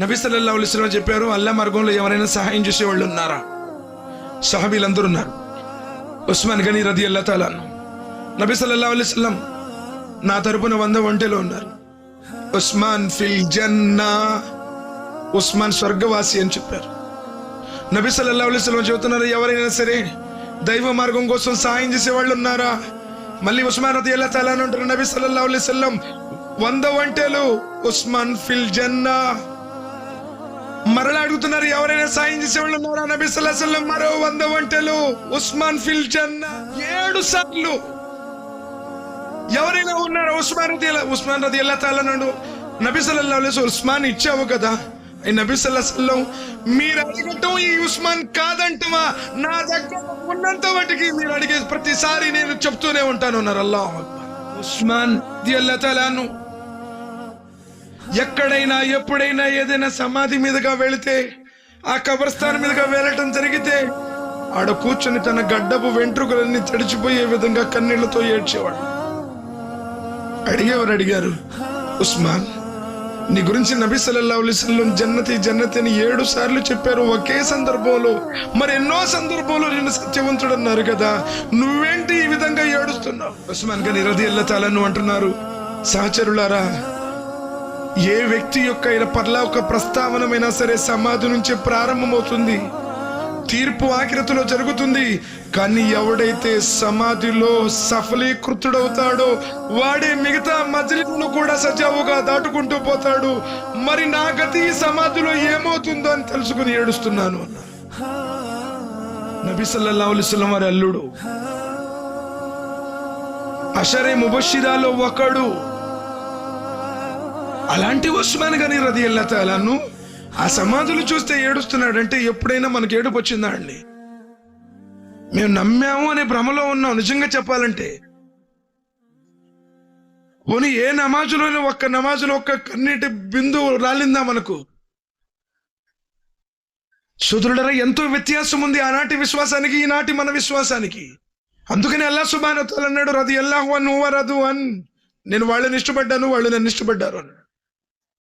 నబీ అలిస్లం చెప్పారు అల్లా మార్గంలో ఎవరైనా సహాయం చేసే వాళ్ళు ఉన్నారా? సహాబీలందరూ ఉన్నారు. ఉస్మాన్ గనీ రది అల్లా తాలాను నబీ సల్లల్లాహు అలిస్లం నా తరపున వంద ఒంటెలో ఉన్నారు. ఉస్మాన్ ఫిల్ జన్నా ఉస్మాన్ స్వర్గవాసి అని చెప్పారు. నబీ సల్లల్లాహు అలిస్లం చెబుతున్నారు ఎవరైనా సరే దైవ మార్గం కోసం సహాయం చేసే వాళ్ళు ఉన్నారా? మళ్ళీ ఉస్మాన్ రది అల్లా తాలాను అంటారు నబీ సల్లల్లాహు అలిస్లం వంద ఒంటెలు ఉస్మాన్ ఫిల్ జన్నా. మరలా అడుగుతున్నారు ఎవరైనా సాయం చేసేవాళ్ళు ఉన్నారా? నబీ సల్లాహు మరో వంద వంటలు. ఉస్మాన్ ఫిల్ జన్న. ఏడు సార్లు. ఎవరైనా ఉన్నారా? ఉస్మాన్ రది ఉస్మాన్ రది ఎలా తాలన్నాడు నబీ సల్లల్లాహు ఉస్మాన్ ఇచ్చావు కదా? ఈ నబీ సల్లాహు మీరు అడగటం ఈ ఉస్మాన్ కాదంటమా? నా దగ్గర ఉన్నంత వాటికి మీరు అడిగే ప్రతిసారి నేను చెప్తూనే ఉంటాను అన్నారు. అల్లాహ్ ఉస్మాన్ ది అల్లా తాలాను ఎక్కడైనా ఎప్పుడైనా ఏదైనా సమాధి మీదుగా వెళితే ఆ కబరస్థానం మీదుగా వెళ్ళటం జరిగితే ఆడ కూర్చొని తన గడ్డపు వెంట్రుకలన్నీ తడిచిపోయే విధంగా కన్నీళ్ళతో ఏడ్చేవాడు. అడిగేవారు అడిగారు ఉస్మాన్ నీ గురించి నబీ సల్లల్లాహు జన్నతి జన్నతి అని ఏడు సార్లు చెప్పారు. ఒకే సందర్భంలో మరి ఎన్నో సందర్భంలో నిన్ను సత్యవంతుడు అన్నారు కదా. నువ్వేంటి ఈ విధంగా ఏడుస్తున్నావు? ఉస్మాన్ గాని రది ఎల్లతాలను అంటున్నారు సహచరులారా ఏ వ్యక్తి యొక్క అయిన పర్లాక ప్రస్తావనమైనా సరే సమాధి నుంచి ప్రారంభమవుతుంది. తీర్పు ఆకృతిలో జరుగుతుంది. కానీ ఎవడైతే సమాధిలో సఫలీకృతుడవుతాడో వాడే మిగతా మజిలీలను కూడా సజావుగా దాటుకుంటూ పోతాడు. మరి నా గతి సమాధిలో ఏమవుతుందో అని తెలుసుకుని ఏడుస్తున్నాను అన్నారు నబీ సల్లల్లాహు వారి అల్లుడు. అషరే ముబషిరాలో ఒకడు అలాంటి ఉస్మాన్ గని రది తాలాను ఆ సమాధులు చూస్తే ఏడుస్తున్నాడంటే ఎప్పుడైనా మనకి ఏడుపు వచ్చిందా అండి? మేము నమ్మాము అనే భ్రమలో ఉన్నాం నిజంగా చెప్పాలంటే. పోనీ ఏ నమాజులోని ఒక్క నమాజులో ఒక్క కన్నీటి బిందువు రాలిందా మనకు? సుదృఢ ఎంతో వ్యత్యాసం ఉంది ఆనాటి విశ్వాసానికి ఈనాటి మన విశ్వాసానికి. అందుకని అల్లా సుబానతలు అన్నాడు రది అల్లాహు అన్ నువ్వ రదు అన్. నేను వాళ్ళని ఇష్టపడ్డాను వాళ్ళు నన్ను ఇష్టపడ్డారు అన్నాడు.